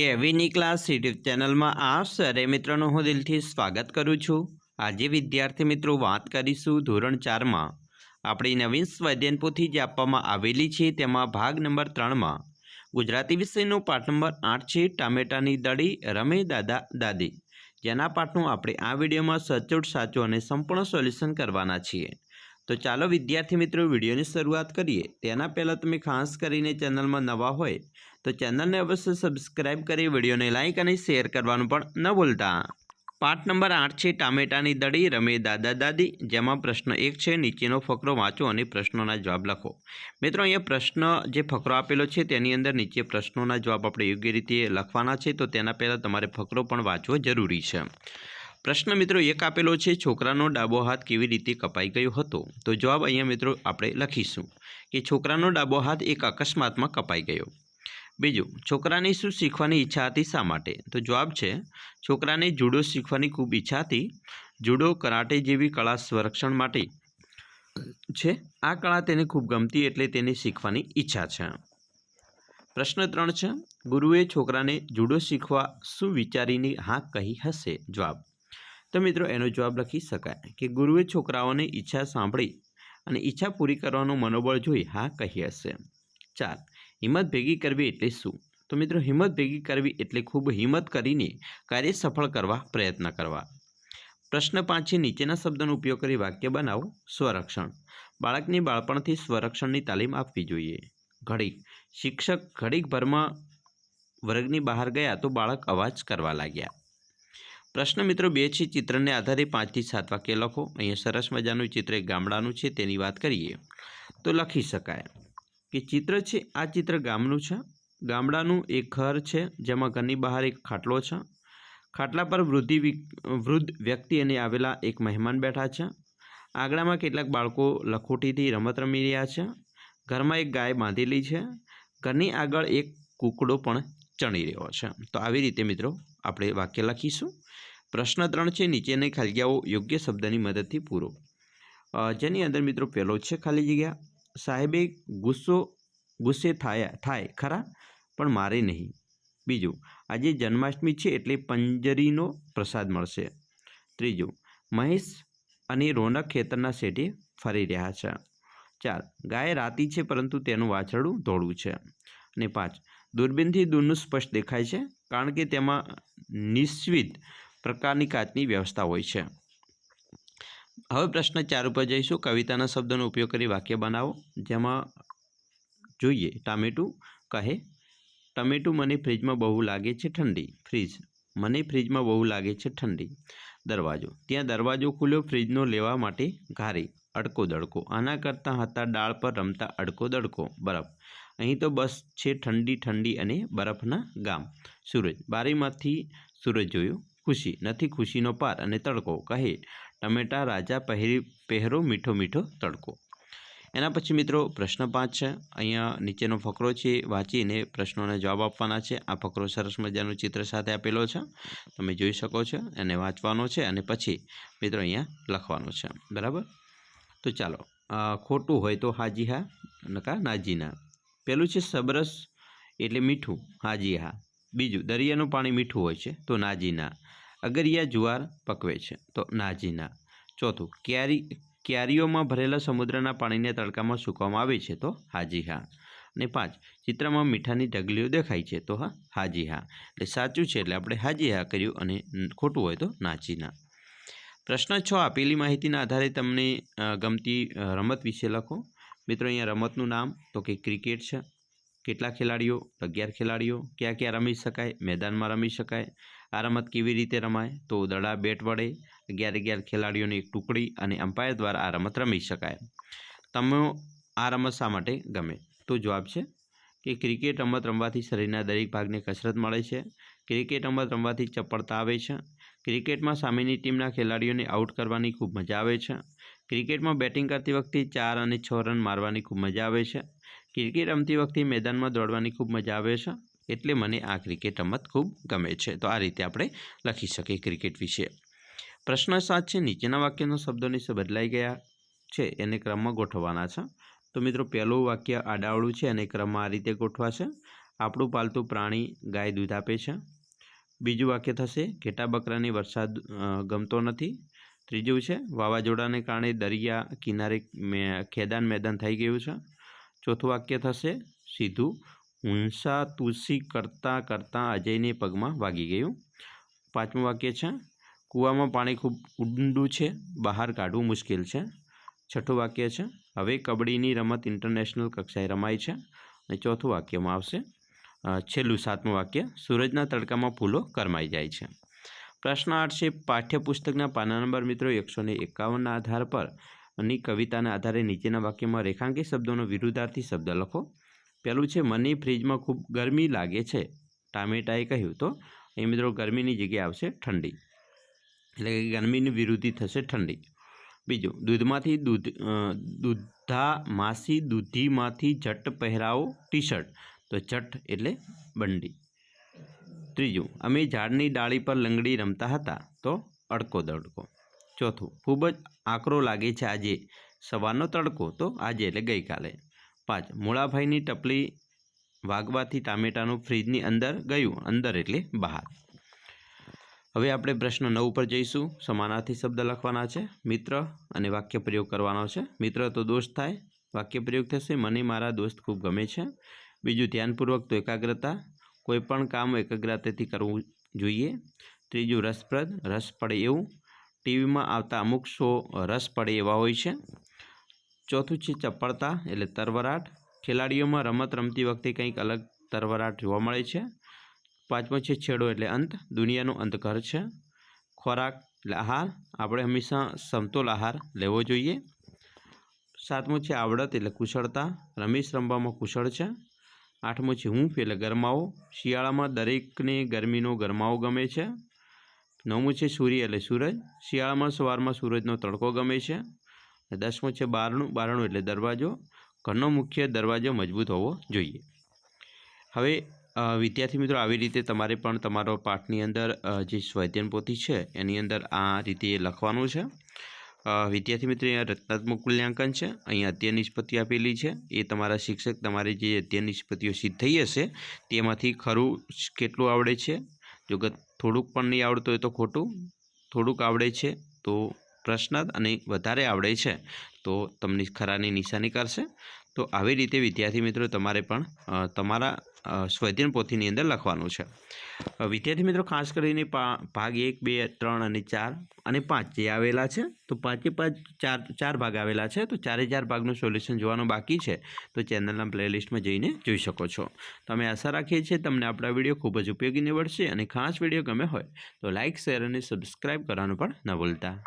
કેવીની class YouTube ચેનલમાં આપ સરે મિત્રોનું હું દિલથી સ્વાગત કરું છું. આજે વિદ્યાર્થી મિત્રો વાત કરીશું ધોરણ ચારમાં. આપણી નવીન સ્વાધ્યાયન પોથી જે આપવામાં આવેલી છે તેમાં ભાગ નંબર ત્રણમાં. ગુજરાતી વિષયનો પાઠ નંબર આઠ છે, ટામેટાની દડી રમે દાદા દાદી. જેના પાઠનું આપણે આ વિડીયોમાં સચોટ સાચું અને સંપૂર્ણ સોલ્યુશન કરવાના છીએ. તો ચાલો વિદ્યાર્થી મિત્રો વિડીયોની શરૂઆત કરીએ. તેના પહેલાં તમે ખાસ કરીને ચેનલમાં નવા હોય તો ચેનલને અવશ્ય સબસ્ક્રાઇબ કરી વિડીયોને લાઇક અને શેર કરવાનું પણ ન ભૂલતા. પાઠ નંબર આઠ છે, ટામેટાની દડી રમે દાદા દાદી જેમાં પ્રશ્ન એક છે, નીચેનો ફકરો વાંચો અને પ્રશ્નોના જવાબ લખો. મિત્રો, અહીંયા પ્રશ્ન જે ફકરો આપેલો છે તેની અંદર નીચે પ્રશ્નોના જવાબ આપણે યોગ્ય રીતે લખવાના છે, તો તેના પહેલાં તમારે ફકરો પણ વાંચવો જરૂરી છે. પ્રશ્ન મિત્રો એક આપેલો છે, છોકરાનો ડાબો હાથ કેવી રીતે કપાઈ ગયો હતો? તો જવાબ અહીંયા મિત્રો આપણે લખીશું કે, છોકરાનો ડાબો હાથ એક અકસ્માતમાં કપાઈ ગયો. બીજું, છોકરાને શું શીખવાની ઈચ્છા હતી શા માટે? તો જવાબ છે, છોકરાને જુડો શીખવાની ખૂબ ઈચ્છા હતી. જુડો કરાટે જેવી કળા સંરક્ષણ માટે છે. આ કળા તેને ખૂબ ગમતી એટલે તેને શીખવાની ઈચ્છા છે. પ્રશ્ન ત્રણ છે, ગુરુએ છોકરાને જુડો શીખવા શું વિચારીને હા કહી હશે? જવાબ તો મિત્રો એનો જવાબ લખી શકાય કે ગુરુએ છોકરાઓને ઈચ્છા સાંભળી અને ઈચ્છા પૂરી કરવાનું મનોબળ જોઈ હા કહી હશે. ચાર, હિંમત ભેગી કરવી એટલે શું? તો મિત્રો હિંમત ભેગી કરવી એટલે ખૂબ હિંમત કરીને કાર્ય સફળ કરવા પ્રયત્ન કરવા. પ્રશ્ન પાંચે નીચેના શબ્દનો ઉપયોગ કરી વાક્ય બનાવો, સ્વરક્ષણ. બાળકની બાળપણથી સ્વરક્ષણની તાલીમ આપવી જોઈએ. ઘડીક, શિક્ષક ઘડીકભરમાં વર્ગની બહાર ગયા તો બાળક અવાજ કરવા લાગ્યા. પ્રશ્ન મિત્રો બે છે, ચિત્રને આધારે પાંચથી સાત વાક્ય લખો. અહીંયા સરસ મજાનું ચિત્ર એક ગામડાનું છે, તેની વાત કરીએ તો લખી શકાય કે ચિત્ર છે, આ ચિત્ર ગામનું છે. ગામડાનું એક ઘર છે, જેમાં ઘરની બહાર એક ખાટલો છે. ખાટલા પર વૃદ્ધિ વૃદ્ધ વ્યક્તિ અને આવેલા એક મહેમાન બેઠા છે. આંગણામાં કેટલાક બાળકો લખોટીથી રમત રમી રહ્યા છે. ઘરમાં એક ગાય બાંધેલી છે. ઘરની આગળ એક કૂકડો પણ ચણી રહ્યો છે. તો આવી રીતે મિત્રો આપણે વાક્ય લખીશું. પ્રશ્ન ત્રણ છે, નીચેની ખાલીયાઓ યોગ્ય શબ્દની મદદથી પૂરો. જેની અંદર મિત્રો પહેલો છે, ખાલી જગ્યા. સાહેબે ગુસ્સો, ગુસ્સે થાય થાય, ખરા, પણ મારે નહીં. બીજું, આજે જન્માષ્ટમી છે, એટલે પંજરીનો પ્રસાદ મળશે. ત્રીજું, મહેશ અને રોનક ખેતરના શેઠે ફરી રહ્યા છે. ચાર, ગાય રાતી છે, પરંતુ તેનું વાછરડું ધોળું છે. અને પાંચ દૂરબીનથી દૂરનું સ્પષ્ટ દેખાય છે, કારણ કે તેમાં નિશ્ચિત પ્રકારની કાચની વ્યવસ્થા હોય છે. હવે પ્રશ્ન ચાર ઉપર જઈશું. કવિતાના શબ્દોનો ઉપયોગ કરી વાક્ય બનાવો, જેમાં જોઈએ, ટામેટું કહે, ટમેટું મને ફ્રીજમાં બહુ લાગે છે ઠંડી. ફ્રીજ, મને ફ્રીજમાં બહુ લાગે છે ઠંડી. દરવાજો, ત્યાં દરવાજો ખુલ્યો, ફ્રીજનો લેવા માટે ઘારી, અડકો દડકો. આના કરતાં હતા, ડાળ પર રમતા અડકો દડકો બરફ અહીં તો બસ છે ઠંડી ઠંડી અને બરફના ગામ. સૂરજ. બારીમાંથી સૂરજ જોયું. ખુશી. નથી ખુશીનો પાર અને તડકો. કહે, ટમેટા રાજા પહેરી, પહેરો મીઠો મીઠો તડકો. એના પછી મિત્રો પ્રશ્ન પાંચ છે. અહીંયા નીચેનો ફકરો છે. વાંચીને પ્રશ્નોના જવાબ આપવાના છે. આ ફકરો સરસ મજાનું ચિત્ર સાથે આપેલો છે. તમે જોઈ શકો છો. એને વાંચવાનો છે અને પછી મિત્રો અહીંયા લખવાનો છે. બરાબર? તો ચાલો. ખોટું હોય તો હાજી હા, નકા નાજી ના. પહેલું છે સબરસ એટલે મીઠું, હાજી હા. બીજું, દરિયાનું પાણી મીઠું હોય છે, તો નાજીના. અગરિયા જુવાર પકવે છે, તો નાજીના. ચોથું, ક્યારી, ક્યારીઓમાં ભરેલા સમુદ્રના પાણીને તડકામાં સૂકવામાં આવે છે, તો હાજી હા. અને પાંચ, ચિત્રમાં મીઠાની ઢગલીઓ દેખાય છે, તો હા, હાજી હા. એટલે સાચું છે, એટલે આપણે હાજી હા કર્યું અને ખોટું હોય તો નાચી ના પ્રશ્ન છ, આપેલી માહિતીના આધારે તમને ગમતી રમત વિશે લખો. મિત્રો, અહીંયા રમતનું નામ તો કે ક્રિકેટ છે. કેટલા ખેલાડીઓ? અગિયાર ખેલાડીઓ. ક્યાં ક્યાં રમી શકાય? મેદાનમાં રમી શકાય. આ રમત કેવી રીતે રમાય? તો દડા બેટ વડે અગિયાર અગિયાર ખેલાડીઓની એક ટુકડી અને અમ્પાયર દ્વારા આ રમત રમી શકાય. તમે આ રમત શા માટે ગમે? તો જવાબ છે કે ક્રિકેટ રમત રમવાથી શરીરના દરેક ભાગને કસરત મળે છે. ક્રિકેટ રમત રમવાથી ચપળતા આવે છે. ક્રિકેટમાં સામેની ટીમના ખેલાડીઓને આઉટ કરવાની ખૂબ મજા આવે છે. ક્રિકેટમાં બેટિંગ કરતી વખતે ચાર અને છ રન મારવાની ખૂબ મજા આવે છે. ક્રિકેટ રમતી વખતે મેદાનમાં દોડવાની ખૂબ મજા આવે છે. એટલે મને આ ક્રિકેટ રમત ખૂબ ગમે છે. તો આ રીતે આપણે લખી શકીએ ક્રિકેટ વિશે. પ્રશ્ન સાત છે, નીચેના વાક્યના શબ્દોની સે બદલાઈ ગયા છે, એને ક્રમમાં ગોઠવવાના છે. તો મિત્રો, પહેલું વાક્ય આડાવડું છે અને ક્રમમાં આ રીતે ગોઠવાશે આપણું પાલતું પ્રાણી ગાય દૂધ આપે છે. બીજું વાક્ય થશે, ઘેટા બકરાની વરસાદ ગમતો નથી. ત્રીજું છે, વાવાઝોડાને કારણે દરિયા કિનારે ખેદાન મેદાન થઈ ગયું છે. ચોથું વાક્ય થશે, સીધું હુંસા તુસી કરતાં કરતાં અજયને પગમાં વાગી ગયું. પાંચમું વાક્ય છે, કૂવામાં પાણી ખૂબ ઊંડું છે, બહાર કાઢવું મુશ્કેલ છે. છઠ્ઠું વાક્ય છે, હવે કબડ્ડીની રમત ઇન્ટરનેશનલ કક્ષાએ રમાય છે. અને ચોથું વાક્યમાં આવશે છેલ્લું સાતમું વાક્ય, સૂરજના તડકામાં ફૂલો કરમાઈ જાય છે. પ્રશ્ન આઠ છે, પાઠ્યપુસ્તકના પાના નંબર મિત્રો એકસો ને એકાવનના આધાર પરની કવિતાના આધારે નીચેના વાક્યમાં રેખાંકિત શબ્દોનો વિરુદ્ધાર્થી શબ્દ લખો. પહેલું છે, મને ફ્રીજમાં ખૂબ ગરમી લાગે છે. ટામેટાએ કહ્યું તો. એ મિત્રો ગરમીની જગ્યાએ આવશે ઠંડી. એટલે કે ગરમીની વિરુદ્ધિ થશે ઠંડી. બીજું, દૂધમાંથી દૂધ દૂધા માસી દૂધીમાંથી જટ પહેરાવો ટી શર્ટ તો જટ એટલે બંડી. ત્રીજું, અમે ઝાડની ડાળી પર લંગડી રમતા હતા, તો અડકો દડકો. ચોથું, ખૂબ જ આકરો લાગે છે આજે. સવારનો તડકો, તો આજે એટલે ગઈકાલે. પાંચ મૂળાભાઈની ટપલી વાગવાથી ટામેટાનું ફ્રીજની અંદર ગયું, અંદર એટલે બહાર. હવે આપણે પ્રશ્ન નવ ઉપર જઈશું. સમાનાર્થી શબ્દ લખવાના છે, મિત્ર અને વાક્ય પ્રયોગ કરવાનો છે. મિત્ર, તો દોસ્ત થાય, વાક્ય પ્રયોગ થશે, મને મારા દોસ્ત ખૂબ ગમે છે. બીજું, ધ્યાનપૂર્વક તો એકાગ્રતા કોઈ પણ કામ એકાગ્રતાથી કરવું જોઈએ. ત્રીજું, રસપ્રદ, રસ પડે એવું. ટીવીમાં આવતા અમુક શો રસ પડે એવા હોય છે. ચોથું છે ચપળતા, એટલે તરવરાટ. ખેલાડીઓમાં રમત રમતી વખતે કંઈક અલગ તરવરાટ જોવા મળે છે. પાંચમો છે છેડો, એટલે અંત. દુનિયાનું અંત ઘર છે. ખોરાક એટલે આહાર. આપણે હંમેશા સમતોલ આહાર લેવો જોઈએ. સાતમું છે આવડત, એટલે કુશળતા. રમીશ રમવામાં કુશળ છે. આઠમું છે હૂંફ એટલે ગરમાવો. શિયાળામાં દરેકને ગરમીનો ગરમાવો ગમે છે. નવમું છે સૂર્ય એટલે સૂરજ. શિયાળામાં સવારમાં સૂરજનો તડકો ગમે છે. દસમું છે બારણું. બારણું એટલે દરવાજો. ઘરનો મુખ્ય દરવાજો મજબૂત હોવો જોઈએ. હવે વિદ્યાર્થી મિત્રો, આવી રીતે તમારે પણ તમારો પાઠની અંદર જે સ્વૈધ્યન પોથી છે, એની અંદર આ રીતે લખવાનું છે. વિદ્યાર્થી મિત્રો, અહીંયા રચનાત્મક મૂલ્યાંકન છે. અહીંયા અધ્યયન નિષ્પત્તિ આપેલી છે. એ તમારા શિક્ષક, તમારી જે અધ્યયન નિષ્પત્તિઓ સિદ્ધ થઈ હશે, તેમાંથી ખરું કેટલું આવડે છે? જો થોડુંક પણ નહીં આવડતું હોય તો ખોટું. થોડુંક આવડે છે તો પ્રશ્નાર્થ અને વધારે આવડે છે તો તમને ખરાની નિશાની કરશે. તો આવી રીતે વિદ્યાર્થી મિત્રો, તમારે પણ તમારા અ, પોથીની અંદર લખવાનું છે. વિદ્યાર્થી મિત્રો ખાસ કરીને ભાગ એક બે ત્રણ અને ચાર અને પાંચ જે આવેલા છે તો પાંચે પાંચ ચાર ચાર ભાગ આવેલા છે તો ચારે ચાર ભાગનું સોલ્યુશન જોવાનું બાકી છે તો ચેનલના પ્લેલિસ્ટમાં જઈને જોઈ શકો છો. તો અમે આશા રાખીએ છીએ તમને આપણા વીડિયો ખૂબ જ ઉપયોગી નીવડશે અને ખાસ વીડિયો ગમે હોય તો લાઇક શેર અને સબસ્ક્રાઈબ કરવાનું પણ ન ભૂલતા.